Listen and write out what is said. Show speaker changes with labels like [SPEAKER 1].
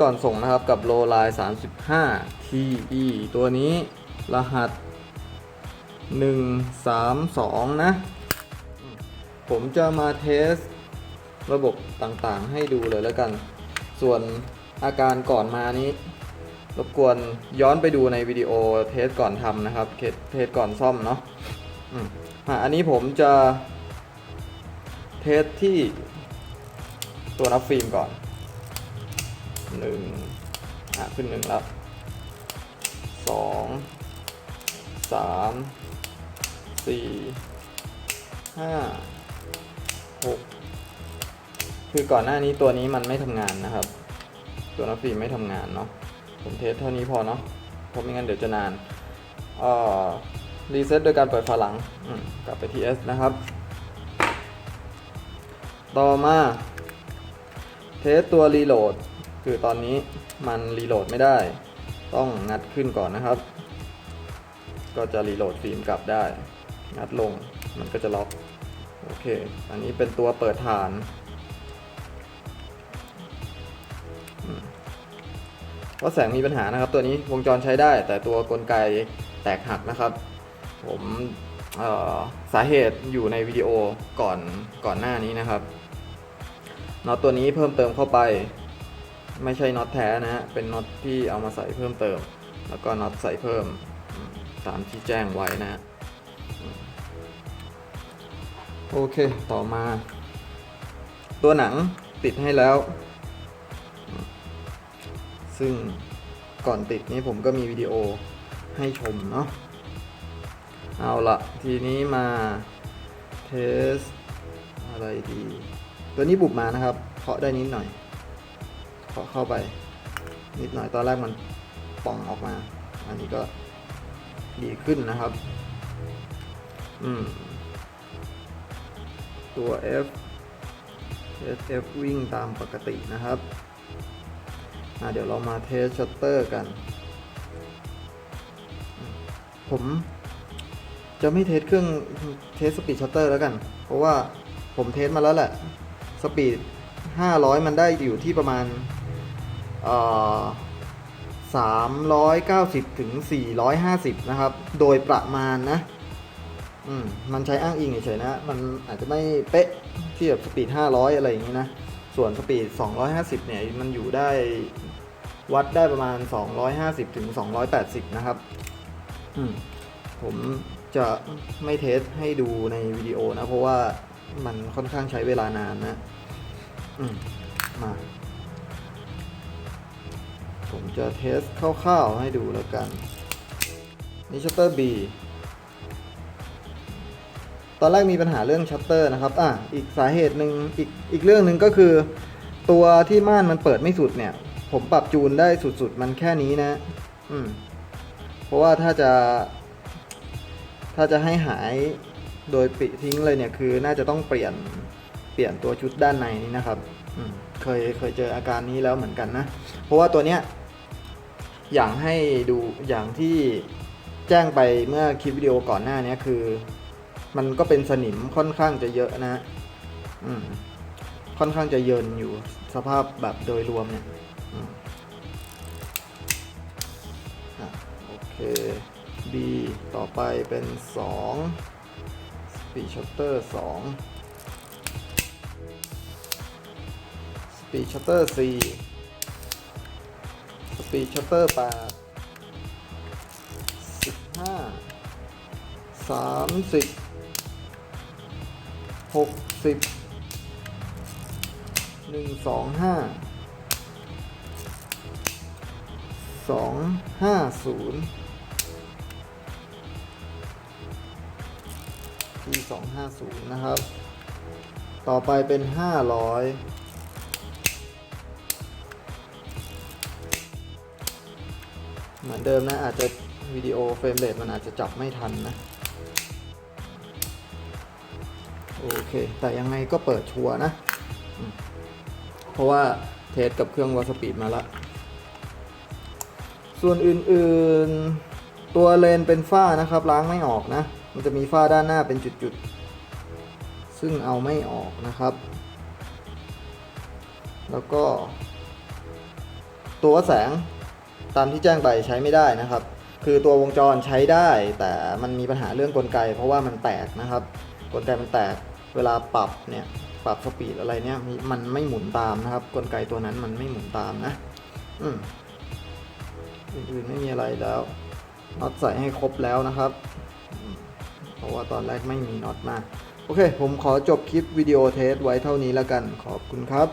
[SPEAKER 1] ก่อนส่งนะครับกับโลไลน์35 TE ตัวนี้รหัส 132 นะ ผมจะมาเทสระบบต่างๆ ให้ดูเลยแล้วกัน ส่วนอาการก่อนมานี้ รบกวนย้อนไปดูในวิดีโอเทสก่อนทำนะครับ เทสเทสก่อนซ่อมเนาะอืมอะอันนี้ผมจะเทสที่ตัวรับฟิล์มก่อน หนึ่งอะขึ้นหนึ่งแล้วสองสามสี่ห้าหกคือก่อนหน้านี้ตัวนี้มันไม่ทำงานนะครับ ตัวรับฟิล์มไม่ทำงานเนาะผมเทสเท่านี้พอเนาะเพราะไม่งั้นเดี๋ยวจะนานเอ่อรีเซ็ตโดยการเปิดฝาหลังกลับไปที่ S นะครับ ต่อมา เทสตัวรีโหลด คือตอนนี้มันรีโหลดไม่ได้ ต้องงัดขึ้นก่อนนะครับ ก็จะรีโหลดฟิล์มกลับได้ งัดลงมันก็จะล็อก โอเค อันนี้เป็นตัวเปิดฐาน ว่าแสงมีปัญหานะครับ ตัวนี้วงจรใช้ได้ แต่ตัวกลไกแตกหักนะครับ ผมสาเหตุอยู่ในวิดีโอก่อนก่อนหน้านี้นะครับน็อตตัวนี้เพิ่มเติมเข้าไป ไม่ใช่น็อตแท้นะฮะ เป็นน็อตที่เอามาใส่เพิ่มเติม แล้วก็น็อตใส่เพิ่มตามที่แจ้งไว้นะโอเค ต่อมา ตัวหนังติดให้แล้ว ซึ่งก่อนติดนี้ผมก็มีวิดีโอให้ชมเนาะ เอาละทีนี้มาเทสอะไรดี ตัวนี้บุบมานะครับ เคาะได้นิดหน่อย เคาะเข้าไป นิดหน่อยตอนแรกมันป่องออกมา อันนี้ก็ดีขึ้นนะครับ อืม ตัว F SF วิ่งตามปกตินะครับ เดี๋ยวเรามาเทสชัตเตอร์กัน ผมจะไม่เทสเครื่องเทสสปีดชัตเตอร์แล้วกัน เพราะว่าผมเทสมาแล้วแหละ สปีด 500 มันได้อยู่ที่ประมาณ 390 ถึง 450 นะครับ โดยประมาณนะ อืม มันใช้อ้างอิงเฉยๆนะ มันอาจจะไม่เป๊ะทียบสปีด 500 อะไรอย่างนี้นะ ส่วนสปีด 250 เนี่ย มันอยู่ได้วัดได้ประมาณ 250 ถึง 280 นะครับ อืม ผมจะไม่เทสให้ดูในวิดีโอนะ เพราะว่ามันค่อนข้างใช้เวลานานนะ อืม มา ผมจะเทสคร่าวๆให้ดูแล้วกัน นี่ชัตเตอร์ B ตอนแรกมีปัญหาเรื่องชัตเตอร์นะครับ อะ อีกสาเหตุหนึ่งอีกอีกเรื่องหนึ่งก็คือ ตัวที่ม่านมันเปิดไม่สุดเนี่ย ผมปรับจูนได้สุดๆ มันแค่นี้นะ อืม เพราะว่าถ้าจะ ถ้าจะให้หายโดยปิทิ้งเลยเนี่ยคือน่าจะต้องเปลี่ยนเปลี่ยนตัวชุดด้านในนี้นะครับอืมเคยเคยเจออาการนี้แล้วเหมือนกันนะ เพราะว่าตัวเนี้ย อย่างให้ดูอย่างที่แจ้งไปเมื่อคลิปวิดีโอก่อนหน้านี้คือ มันก็เป็นสนิมค่อนข้างจะเยอะนะอืมค่อนข้างจะเยินอยู่สภาพแบบโดยรวมเนี่ยอโอเค B ต่อไปเป็น 2 Speed Shutter 2 Speed Shutter 4 Speed Shutter 8 15 30 60หนึ่งสองห้าสองห้าศูนย์ที่สองห้าศูนย์นะครับ ต่อไปเป็นห้าร้อย เหมือนเดิมนะ อาจจะวิดีโอเฟรมเรทมันอาจจะจับไม่ทันนะ โอเค แต่ยังไงก็เปิดชัวนะ เพราะว่าเทสกับเครื่องวัสปีดมาละส่วนอื่นๆตัวเลนเป็นฝ้านะครับล้างไม่ออกนะ มันจะมีฝ้าด้านหน้าเป็นจุดๆ ซึ่งเอาไม่ออกนะครับ แล้วก็ ตัวแสง ตามที่แจ้งไปใช้ไม่ได้นะครับ คือตัววงจรใช้ได้แต่มันมีปัญหาเรื่องกลไก เพราะว่ามันแตกนะครับ กลไกมันแตกเวลาปรับเนี่ยปรับสปีดอะไรเนี่ยมันไม่หมุนตามนะครับ กลไกตัวนั้นมันไม่หมุนตามนะอืมอื่นๆไม่มีอะไรแล้วน็อตใส่ให้ครบแล้วนะครับ เพราะว่าตอนแรกไม่มีน็อตมา โอเค ผมขอจบคลิปวิดีโอเทสไว้เท่านี้แล้วกัน ขอบคุณครับ